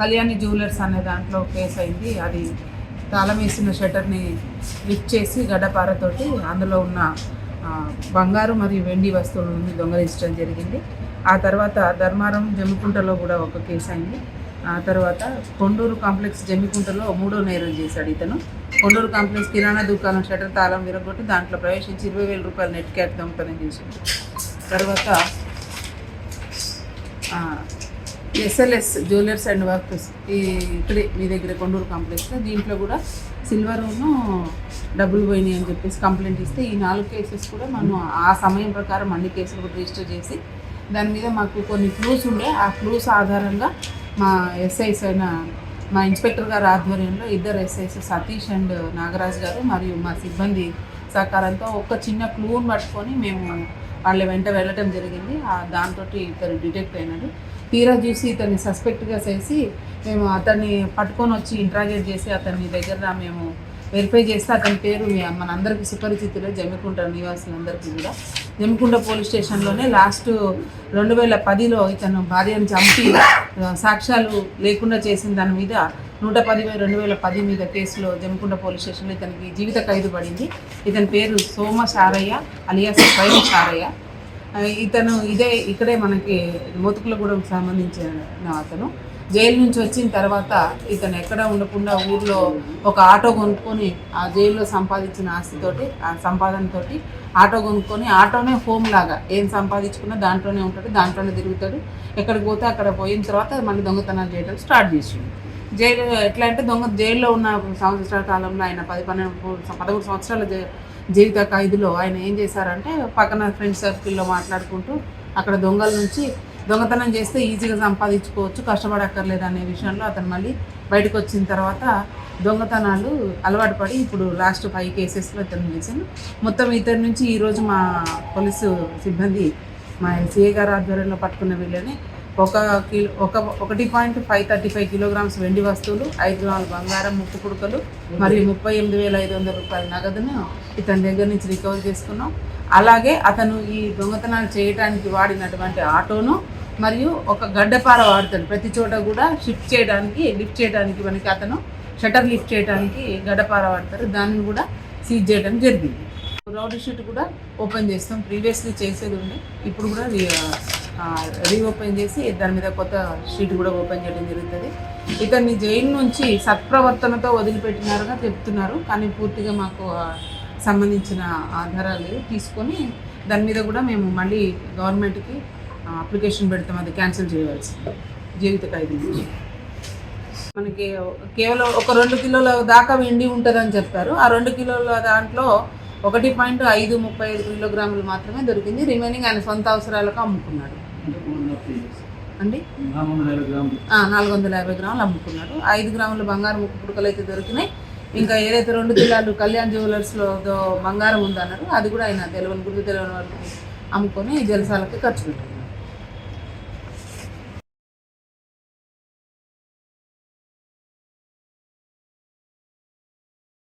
Kalyani jewellers అనే దాంట్లో case అయింది. అది తాళం వేసిన షట్టర్ని లిఫ్ట్ చేసి గడ్డపారతోటి అందులో ఉన్న బంగారు మరియు వెండి వస్తువులను దొంగలించడం జరిగింది. ఆ తర్వాత ధర్మారం జమ్మికుంటలో కూడా ఒక కేసు అయింది. ఆ తర్వాత కొండూరు కాంప్లెక్స్ జమ్మికుంటలో మూడో నేరం చేశాడు ఇతను. కొండూరు కాంప్లెక్స్ కిరాణా దుకాణం షటర్ తాళం విరగొట్టి దాంట్లో ప్రవేశించి ఇరవై వేల రూపాయల నెట్ క్యాట్ దొంగతనం చేసింది తర్వాత ఎస్ఎల్ఎస్ జ్యువెలర్స్ అండ్ వర్క్స్ ఈ ఇక్కడే మీ దగ్గర కొండూరు కాంప్లెక్స్లో. దీంట్లో కూడా సిల్వరును డబ్బులు పోయినాయి అని చెప్పేసి కంప్లైంట్ ఇస్తే ఈ నాలుగు కేసెస్ కూడా మనం ఆ సమయం ప్రకారం అన్ని కేసులు కూడా రిజిస్టర్ చేసి దాని మీద మాకు కొన్ని క్లూస్ ఉండే. ఆ క్లూస్ ఆధారంగా మా ఎస్ఐస్ అయిన మా ఇన్స్పెక్టర్ గారి ఆధ్వర్యంలో ఇద్దరు ఎస్ఐస్ సతీష్ అండ్ నాగరాజ్ గారు మరియు మా సిబ్బంది సహకారంతో ఒక చిన్న క్లూని పట్టుకొని మేము వాళ్ళ వెంట వెళ్ళటం జరిగింది. ఆ దాంతో ఇతను డిటెక్ట్ అయినాడు. తీరా చూసి ఇతన్ని సస్పెక్ట్గా చేసి మేము అతన్ని పట్టుకొని వచ్చి ఇంట్రాగేట్ చేసి అతన్ని దగ్గర మేము వెరిఫై చేస్తే అతని పేరు మనందరికీ సుపరిచితులే జమ్మికుంట నివాసులందరికీ కూడా. జమ్మికుంట పోలీస్ స్టేషన్లోనే లాస్ట్ రెండు వేల పదిలో ఇతను భార్యను చంపి సాక్ష్యాలు లేకుండా చేసిన దాని మీద నూట పది రెండు వేల పది మీద కేసులో జమ్మికుంట పోలీస్ స్టేషన్లో ఇతనికి జీవిత ఖైదు పడింది. ఇతని పేరు సోమ సారయ్య అలియాస్ స్వయం సారయ్య. ఇతను ఇదే ఇక్కడే మనకి మోతుకులగూడెంకి సంబంధించిన అతను. జైలు నుంచి వచ్చిన తర్వాత ఇతను ఎక్కడ ఉండకుండా ఊర్లో ఒక ఆటో కొనుక్కొని ఆ జైల్లో సంపాదించిన ఆస్తితోటి ఆ సంపాదనతోటి ఆటో కొనుక్కొని ఆటోనే హోమ్ లాగా. ఏం సంపాదించుకున్నా దాంట్లోనే ఉంటాడు దాంట్లోనే తిరుగుతాడు. ఎక్కడికి పోతే అక్కడ పోయిన తర్వాత మళ్ళీ దొంగతనాలు చేయడం స్టార్ట్ చేసిండు జైలు ఎట్లా అంటే దొంగ జైల్లో ఉన్న సంవత్సరాల కాలంలో ఆయన పది పన్నెండు పదమూడు సంవత్సరాల జై- జీవిత ఖైదులో ఆయన ఏం చేశారంటే పక్కన ఫ్రెండ్స్ సర్కిల్లో మాట్లాడుకుంటూ అక్కడ దొంగల నుంచి దొంగతనం చేస్తే ఈజీగా సంపాదించుకోవచ్చు కష్టపడక్కర్లేదు అనే విషయంలో అతను మళ్ళీ బయటకు వచ్చిన తర్వాత దొంగతనాలు అలవాటు పడి ఇప్పుడు లాస్ట్ ఫైవ్ కేసెస్లో ఇతను చేశాను మొత్తం ఇతని నుంచి ఈరోజు మా పోలీసు సిబ్బంది మా సిఏ గారు ఆధ్వర్యంలో పట్టుకున్న వీళ్ళని ఒక కిలో ఒక ఒకటి point five thirty five kilograms వెండి వస్తువులు ఐదు గ్రాముల బంగారం ముక్కు కుడుకలు మరియు ముప్పై ఎనిమిది వేల ఐదు వందల రూపాయల నగదును ఇతని దగ్గర నుంచి రికవర్ చేసుకున్నాం. అలాగే అతను ఈ దొంగతనాలు చేయడానికి వాడినటువంటి ఆటోను మరియు ఒక గడ్డపార వాడతాడు. ప్రతి చోట కూడా షిఫ్ట్ చేయడానికి లిఫ్ట్ చేయడానికి మనకి అతను షటర్ లిఫ్ట్ చేయడానికి గడ్డపార వాడతారు. దాన్ని కూడా సీజ్ చేయడం జరిగింది. రౌడీ షీట్ కూడా ఓపెన్ చేస్తాం. ప్రీవియస్లీ చేసేది ఉండే ఇప్పుడు కూడా రీఓపెన్ చేసి దాని మీద కొత్త షీట్ కూడా ఓపెన్ చేయడం జరుగుతుంది. ఇతన్ని జైలు నుంచి సత్ప్రవర్తనతో వదిలిపెట్టినారుగా చెప్తున్నారు. కానీ పూర్తిగా మాకు సంబంధించిన ఆధారాలు తీసుకొని దాని మీద కూడా మేము మళ్ళీ గవర్నమెంట్కి అప్లికేషన్ పెడతాం. అది క్యాన్సిల్ చేయవలసి జీవిత ఖైదు నుంచి. మనకి కేవలం ఒక రెండు కిలోల దాకా వెండి ఉంటుందని చెప్పారు. ఆ రెండు కిలోల దాంట్లో ఒకటి పాయింట్ ఐదు ముప్పై ఐదు కిలోగ్రాములు మాత్రమే దొరికింది. రిమైనింగ్ ఆయన సొంత అవసరాలకు అమ్ముకున్నాడు. అండి? నాలుగు వందల యాభై గ్రాములు అమ్ముకున్నాడు. ఐదు గ్రాముల బంగారం ముక్కు పుడకలు అయితే దొరికినాయి. ఇంకా ఏదైతే రెండు జిల్లాలు కళ్యాణ్ జ్యువెలర్స్లో బంగారం ఉందన్నారు అది కూడా ఆయన తెలియని గుర్తు తెలియని వరకు అమ్ముకొని జలసాలకి ఖర్చు పెట్టారు.